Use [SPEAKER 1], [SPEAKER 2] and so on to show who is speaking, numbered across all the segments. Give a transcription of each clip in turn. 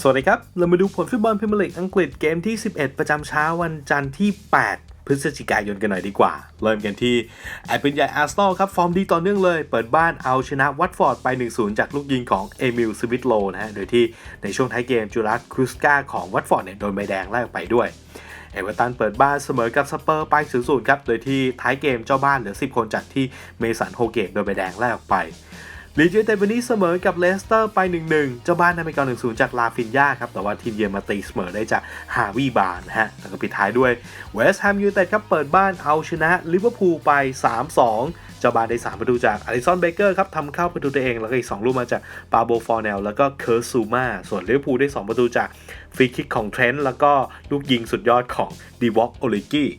[SPEAKER 1] สวัสดีครับ เรามาดูผลฟุตบอลพรีเมียร์ลีกอังกฤษเกมที่ 11 ประจำเช้าวันจันทร์ที่ 8 พฤศจิกายนกันหน่อยดีกว่า เริ่มกันที่แอตเป็นใหญ่อาร์เซนอลครับ ฟอร์มดีต่อเนื่องเลย เปิดบ้านเอาชนะวัตฟอร์ดไป 1-0 จากลูกยิงของเอมิลสวิตโลนะฮะ โดยที่ในช่วงท้ายเกมจูรัสครูสกาของวัตฟอร์ดเนี่ยโดนใบแดงไล่ออกไปด้วยเอเวอร์ตันเปิดบ้านเสมอกับสเปอร์ไป0-0ครับ โดยที่ท้ายเกมเจ้าบ้านเหลือ 10 คนจากที่เมสันโฮเกตโดนใบแดงไล่ออกไป ลีดยูไนเต็ดวันนี้เสมอกับเลสเตอร์ไป 1-1 เจ้าบ้านนำไปก่อน1-0 จากลาฟินยาครับ แต่ว่าทีมเยือนมาตีเสมอได้จากฮาวิบาร์นะฮะ แล้วก็ปิดท้ายด้วยเวสต์แฮมยูไนเต็ดครับเปิดบ้านเอาชนะลิเวอร์พูลไป 3-2 เจ้าบ้านได้ 3 ประตูจากอลิซอนเบเกอร์ครับทำเข้าประตูตัวเอง แล้วก็อีก 2 ลูกมาจากปาโบฟอร์เนลแล้วก็เคิร์ซูมาส่วนลิเวอร์พูลได้ 2 ประตูจากฟรีคิกของเทรนต์แล้วก็ลูกยิงสุดยอดของดีวอกโอลิกี้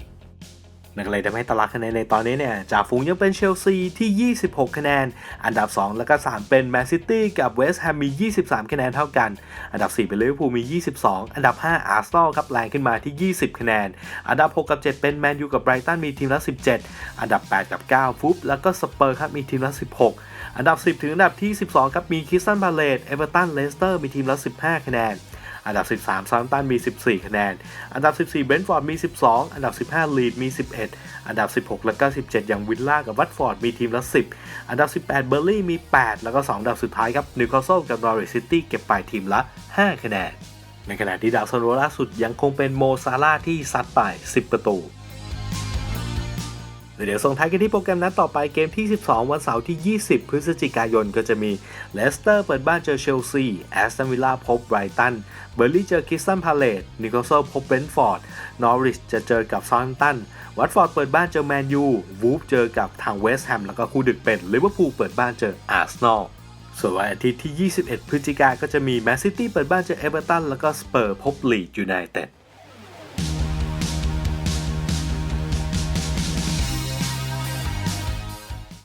[SPEAKER 1] นั่นก็เลยทำให้ตารางคะแนนในตอนนี้เนี่ยจ่าฝูงยังเป็นเชลซีที่ 26 คะแนน อันดับ 2 แล้วก็ 3 เป็นแมนซิตี้กับเวสต์แฮมมี 23 คะแนนเท่ากัน อันดับ 4 เป็นลิเวอร์พูลมี 22 อันดับ 5 อาร์เซนอลครับแรงขึ้นมาที่ 20 คะแนน อันดับ 6 กับ 7 เป็นแมนยูกับไบรตันมีทีมละ 17 อันดับ 8 กับ 9 ฟุบแล้วก็สเปอร์ครับมีทีมละ 16 อันดับ 10 ถึงอันดับที่ 12 ครับมีคิสตันพาเลตเอเวอร์ตันเลสเตอร์มีทีมละ 15 คะแนน อันดับ 13ซา m ตันมี 14 คะแนน อันดับ 14 เบนท์ฟอร์ดมี 12 อันดับ 15 ลีดมี 11 อันดับ 16 และก็ 17 อย่างวิลล่ากับวัตฟอร์ดมีทีมละ 10 อันดับ 18 เบอร์ลี่มี 8 แล้วก็ 2 อันดับสุดท้ายครับนิวคาสเซิลกับนอริสซิตี้เก็บไปทีมละ 5 คะแนน ในขณะที่ดาวซันโวล่าสุดยังคงเป็นโมซาร่าที่ซัดไป 10 ประตู เดี๋ยวส่งท้ายกันที่โปรแกรมนัดต่อไปเกมที่ 12 วันเสาร์ที่ 20 พฤศจิกายนก็จะมีเลสเตอร์เปิดบ้านเจอเชลซีแอสตันวิลล่าพบไบรตัน เบอร์ลี่เจอคิสตันพาเลตนิโคลเซลพบเบนฟอร์ด นอริชจะเจอกับซา m ตัน วัตฟอร์ดเปิดบ้านเจอแมนยู วูฟเจอกับทางเวสต์แฮม แล้วก็คู่ดึกเป็นลิเวอร์พูลเปิดบ้านเจออาร์เซนอลส่วนวันอาทิตย์ที่ 21 พฤศจิกายนก็จะมีแมนซิตี้เปิดบ้านเจอเอเวอร์ตัน แล้วก็สเปอร์พบลีดยูไนเต็ด